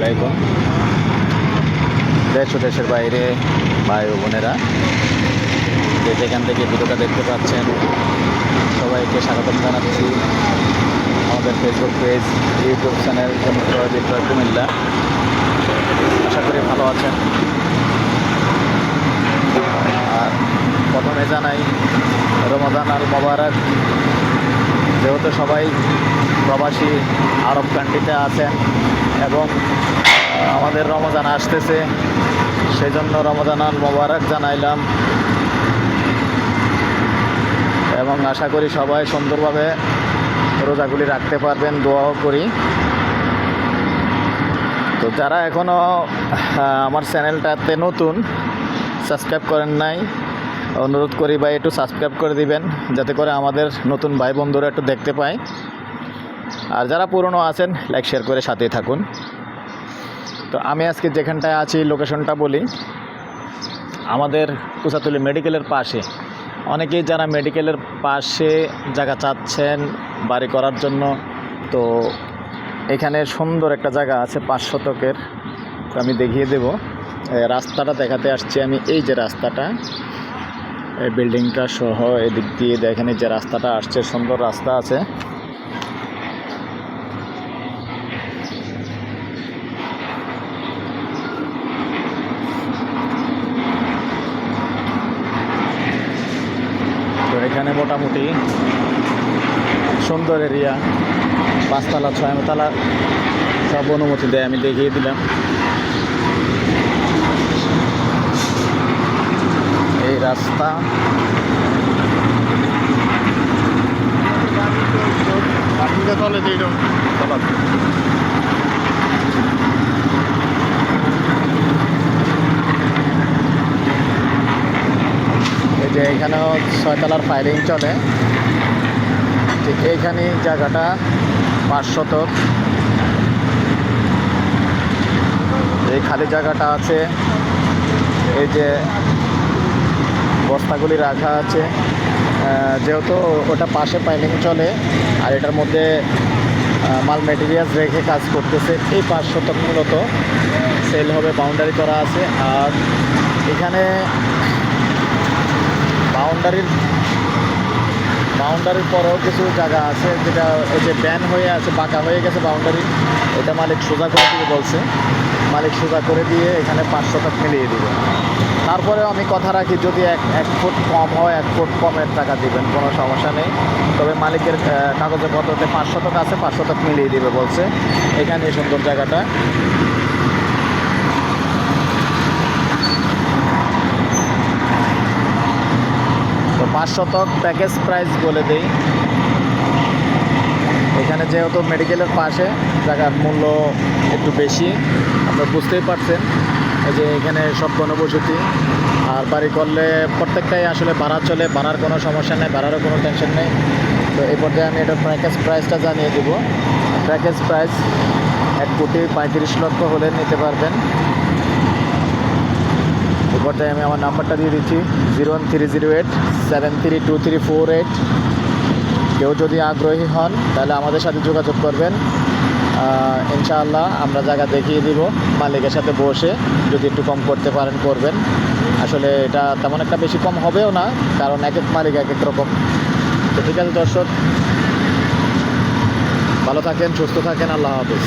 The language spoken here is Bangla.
আলাইকুম। দেশ ও দেশের বাইরে ভাই ও বোনেরা, যে যেখান থেকে ভিডিওটা দেখতে পাচ্ছেন, সবাইকে স্বাগতম জানাচ্ছি। আমাদের ফেসবুক পেজ ইউটিউব চ্যানেল বিক্রয় কুমিল্লা। আশা করি ভালো আছেন। আর প্রথমে জানাই রমাদান আল মোবারক। যেহেতু সবাই প্রবাসী আরব কান্ট্রিতে আছেন এবং আমাদের রমজান আসতেছে। সেই জন্য রমজান আল মোবারক জানাইলাম। এবং আশা করি সবাই সুন্দরভাবে রোজাগুলি রাখতে পারবেন, দোয়াও করি। তো যারা এখনও আমার চ্যানেলটাতে নতুন, সাবস্ক্রাইব করেন নাই, অনুরোধ করি বা একটু সাবস্ক্রাইব করে দিবেন, যাতে করে আমাদের নতুন ভাই বন্ধুরা একটু দেখতে পায়। আর যারা পুরনো আছেন লাইক শেয়ার করে সাথেই থাকুন। তো আমি আজকে যেখানটায় আছি লোকেশনটা বলি। আমাদের কুচাতুলি মেডিকেলের পাশে। অনেকেই যারা মেডিকেলের পাশে জায়গা চাচ্ছেন, বাড়ি করার জন্য, তো এখানে সুন্দর একটা জায়গা আছে, পাঁচ শতকের। তো আমি দেখিয়ে দেব। রাস্তাটা দেখাতে আসছি আমি। এই যে রাস্তাটা, এই বিল্ডিংটা সহ এদিক দিয়ে দেখেন যে রাস্তাটা আসছে, সুন্দর রাস্তা আছে। এখানে মোটামুটি সুন্দর এরিয়া। পাঁচতলা, ছয়তলা সব অনুমতি দেয়, আমি দেখিয়ে দিলাম। এই রাস্তা। আপনি চলে যে এরকম এই যে এখানেও ছয়তলার ফায়ারিং চলে। ঠিক এইখানে জায়গাটা পাঁচ শতক। এই খালি জায়গাটা আছে। এই যে বস্তাগুলি রাখা আছে। যেহেতু ওটা পাশে পাইলিং চলে, আর এটার মধ্যে মাল মেটেরিয়ালস রেখে কাজ করতেছে, এই পাঁচ শতক মূলত। সেল হবে বাউন্ডারি করা আছে। আর এখানে বাউন্ডারির বাউন্ডারির পরেও কিছু জায়গা আছে যেটা এই যে ব্যান হয়ে আছে, বাঁকা হয়ে গেছে বাউন্ডারি। এটা মালিক সোজা করে দিয়ে বলছে। মালিক সোজা করে দিয়ে এখানে পাঁচ শতক মিলিয়ে দিবে। তারপরেও আমি কথা রাখি, যদি এক এক ফুট কম হয়, এক ফুট কমের টাকা দিবেন, কোনো সমস্যা নেই। তবে মালিকের কাগজে পত্রতে পাঁচ শতক আছে পাঁচশো টাকা মিলিয়ে দিবে বলছে। এখানে সুন্দর জায়গাটা। পাঁচ শতক প্যাকেজ প্রাইস বলে দেই। এখানে যেহেতু মেডিকেলের পাশে, জায়গার মূল্য একটু বেশি আপনারা বুঝতেই পারছেন। যে এখানে সব গণবসতি আর বাড়ি করলে প্রত্যেকটাই আসলে ভাড়া চলে, ভাড়ার কোনো সমস্যা নেই, ভাড়ারও কোনো টেনশন নেই। তো এই পর্যায়ে আমি এটার প্যাকেজ প্রাইসটা জানিয়ে দেবো। প্যাকেজ প্রাইস এক কোটি পঁয়ত্রিশ লক্ষ হলে নিতে পারবেন। পর্যায়ে আমি আমার নাম্বারটা দিয়ে দিচ্ছি, zero one three zero eight seven three two three four eight. কেউ যদি আগ্রহী হন, তাহলে আমাদের সাথে যোগাযোগ করবেন। ইনশাআল্লাহ আমরা জায়গা দেখিয়ে দিব, মালিকের সাথে বসে যদি একটু কম করতে পারেন, করবেন। আসলে এটা তেমন একটা বেশি কম হবেও না, কারণ এক এক মালিক এক এক রকম। তো ঠিক আছে দর্শক, ভালো থাকেন, সুস্থ থাকেন, আল্লাহ হাফিজ।